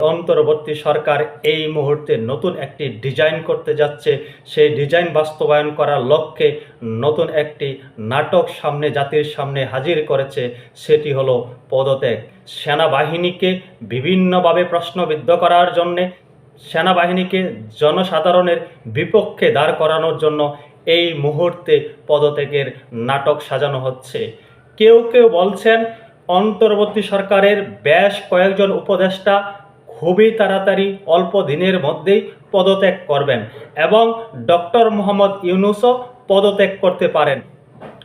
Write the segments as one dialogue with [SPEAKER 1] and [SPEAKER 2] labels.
[SPEAKER 1] অন্তর্বর্তী সরকার এই মুহূর্তে নতুন একটি ডিজাইন করতে যাচ্ছে। সেই ডিজাইন বাস্তবায়ন করার লক্ষ্যে নতুন একটি নাটক সামনে, জাতির সামনে হাজির করেছে। সেটি হলো পদত্যাগ। সেনাবাহিনীকে বিভিন্নভাবে প্রশ্নবিদ্ধ করার জন্যে সেনাবাহিনীকে জনসাধারণের বিপক্ষে দাঁড় করানোর জন্য এই মুহূর্তে পদত্যাগের নাটক সাজানো হচ্ছে। কেউ কেউ বলছেন, অন্তর্বর্তী সরকারের বেশ কয়েকজন উপদেষ্টা খুবই তাড়াতাড়ি অল্প দিনের মধ্যেই পদত্যাগ করবেন এবং ডক্টর মোহাম্মদ ইউনুসও পদত্যাগ করতে পারেন।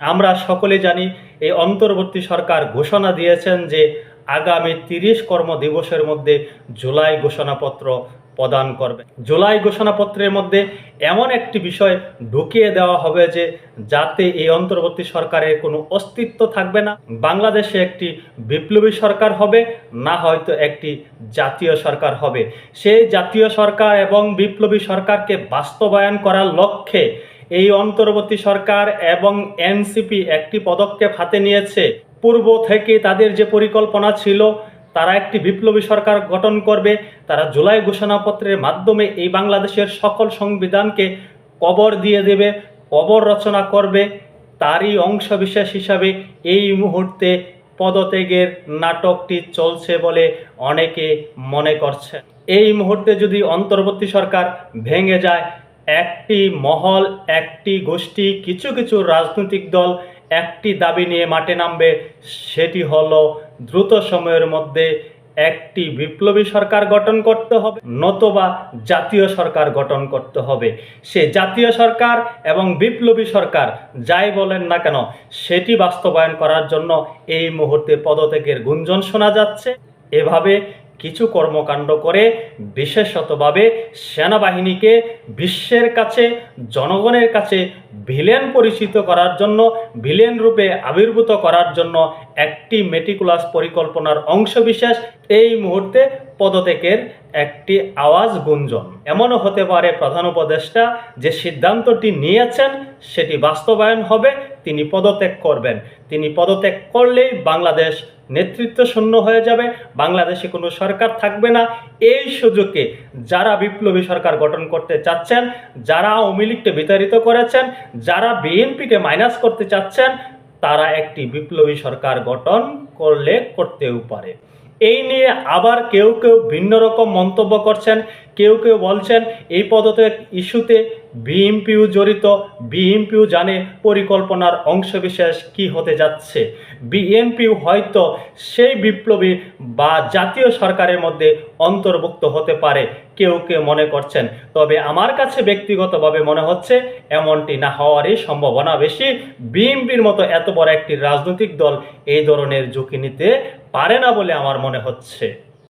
[SPEAKER 1] আমরা সকলে জানি এই অন্তর্বর্তী সরকার ঘোষণা দিয়েছেন যে আগামী তিরিশ কর্মদিবসের মধ্যে জুলাই ঘোষণাপত্র প্রদান করবে। জুলাই ঘোষণাপত্রের মধ্যে এমন একটি বিষয় ঢুকিয়ে দেওয়া হবে যে, যাতে এই অন্তর্বর্তী সরকারের কোনো অস্তিত্ব থাকবে না। বাংলাদেশে একটি বিপ্লবী সরকার হবে, না হয়তো একটি জাতীয় সরকার হবে। সেই জাতীয় সরকার এবং বিপ্লবী সরকারকে বাস্তবায়ন করার লক্ষ্যে এই অন্তর্বর্তী সরকার এবং এনসিপি একটি পদক্ষেপ হাতে নিয়েছে। পূর্ব থেকে তাদের যে পরিকল্পনা ছিল তারা একটি বিপ্লবী সরকার গঠন করবে, তারা জুলাই ঘোষণাপত্রের মাধ্যমে এই বাংলাদেশের সকল সংবিধানকে কবর দিয়ে দেবে, কবর রচনা করবে, তারই অংশ বিশেষ হিসাবে এই মুহূর্তে পদত্যাগের নাটকটি চলছে বলে অনেকে মনে করছে। এই মুহূর্তে যদি অন্তর্বর্তী সরকার ভেঙে যায়, একটি মহল, একটি গোষ্ঠী, কিছু কিছু রাজনৈতিক দল একটি দাবি নিয়ে মাঠে নামবে, সেটি হলো দ্রুত সময়ের মধ্যে একটি বিপ্লবী সরকার গঠন করতে হবে, নতবা জাতীয় সরকার গঠন করতে হবে। সে জাতীয় সরকার এবং বিপ্লবী সরকার যাই বলেন না কেন, সেটি বাস্তবায়ন করার জন্য এই মুহূর্তে পদত্যাগের গুঞ্জন শোনা যাচ্ছে। এভাবে কিছু কর্মকাণ্ড করে বিশেষতভাবে সেনাবাহিনীকে বিশ্বের কাছে, জনগণের কাছে ভিলেন পরিচিত করার জন্য, ভিলেন রূপে আবির্ভূত করার জন্য একটি মেটিকুলাস পরিকল্পনার অংশবিশেষ এই মুহূর্তে পদত্যাগের একটি আওয়াজ গুঞ্জন। এমনও হতে পারে প্রধান উপদেষ্টা যে সিদ্ধান্তটি নিয়েছেন সেটি বাস্তবায়ন হবে, তিনি পদত্যাগ করবেন। তিনি পদত্যাগ করলেই বাংলাদেশ নেতৃত্ব শূন্য হয়ে যাবে, বাংলাদেশে কোনো সরকার থাকবে না। এই সুযোগে যারা বিপ্লবী সরকার গঠন করতে চাচ্ছেন, যারা আওয়ামী লীগকে বিতাড়িত করেছেন, যারা বিএনপিকে মাইনাস করতে চাচ্ছেন তারা একটি বিপ্লবী সরকার গঠন করলে করতেও পারে। এই নিয়ে আবার কেউ কেউ ভিন্ন রকম মন্তব্য করছেন, কেউ কেউ বলছেন, এই পদত্যাগ ইস্যুতে বিএমপিও জড়িত, বিএমপিও জানে পরিকল্পনার অংশবিশেষ কি হতে যাচ্ছে। বিএনপিও হয়তো সেই বিপ্লবী বা জাতীয় সরকারের মধ্যে অন্তর্ভুক্ত হতে পারে কেউ কেউ মনে করছেন। তবে আমার কাছে ব্যক্তিগতভাবে মনে হচ্ছে এমনটি না হওয়ারই সম্ভাবনা বেশি। বিএনপির মতো এত বড় একটি রাজনৈতিক দল এই ধরনের ঝুঁকি নিতে পারে না বলে আমার মনে হচ্ছে।